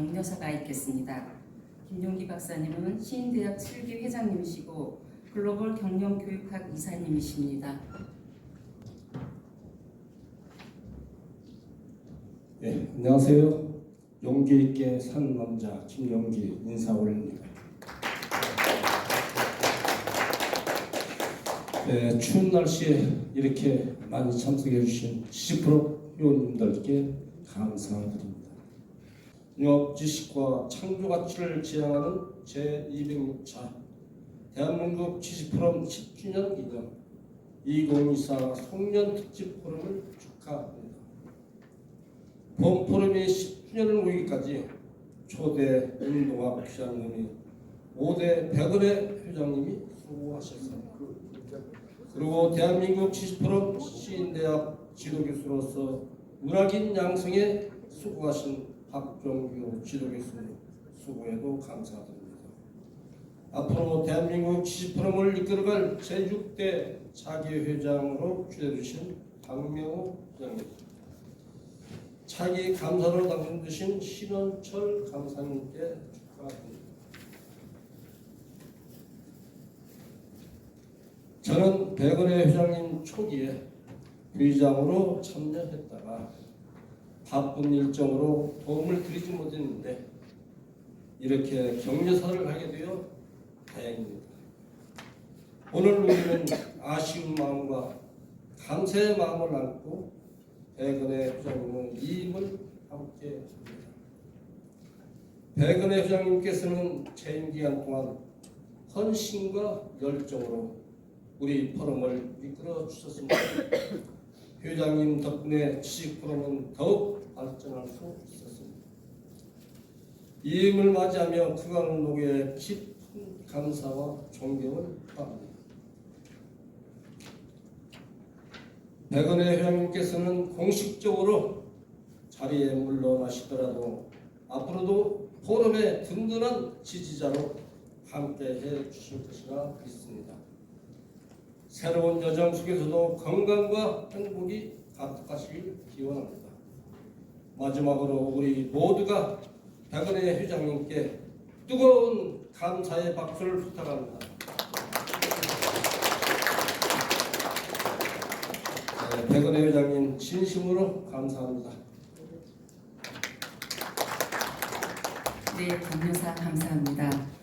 격려사가 있겠습니다. 김용기 박사님은 시인대학 7기 회장님이시고 글로벌 경영교육학 이사님이십니다. 네, 안녕하세요. 용기 있게 산 남자 김용기 인사 올립니다. 네, 추운 날씨에 이렇게 많이 참석해 주신 70% 회원님들께 감사드립니다. 영업 지식과 창조 가치를 지향하는 제206차 대한민국 70% 10주년 기념 2024 송년 특집 포럼을 축하합니다. 본 포럼이 10주년을 모이기까지 초대 운동학 회장님이 5대 백원의 회장님이 수고하셨습니다. 그리고 대한민국 70% 시인대학 지도교수로서 문학인 양성에 수고하신 박종규 지도교수 수고에도 감사드립니다. 앞으로 대한민국 70%를 이끌어갈 제6대 자기회장으로 추대되신 박명호 회장님 차기 감사로 당선되신 신원철 감사님께 축하드립니다. 저는 백원의 회장님 초기에 회장으로 참여했다가 바쁜 일정으로 도움을 드리지 못했는데 이렇게 격려사를 하게 되어 다행입니다. 오늘 우리는 아쉬운 마음과 감사의 마음을 안고 백은혜 회장님은 이 힘을 함께 합니다. 백은혜 회장님께서는 재임 기간 동안 헌신과 열정으로 우리 포럼을 이끌어 주셨습니다. 회장님 덕분에 지식 포럼은 더욱 발전할 수 있었습니다. 이 힘을 맞이하며 목에 깊은 감사와 존경을 표합니다. 백원의 회장님께서는 공식적으로 자리에 물러나시더라도 앞으로도 포럼의 든든한 지지자로 함께 해 주실 것이라 믿습니다. 새로운 여정 속에서도 건강과 행복이 가득하시길 기원합니다. 마지막으로 우리 모두가 백원의 회장님께 뜨거운 감사의 박수를 부탁합니다. 네, 백원의 회장님 진심으로 감사합니다. 네, 격려사 감사합니다.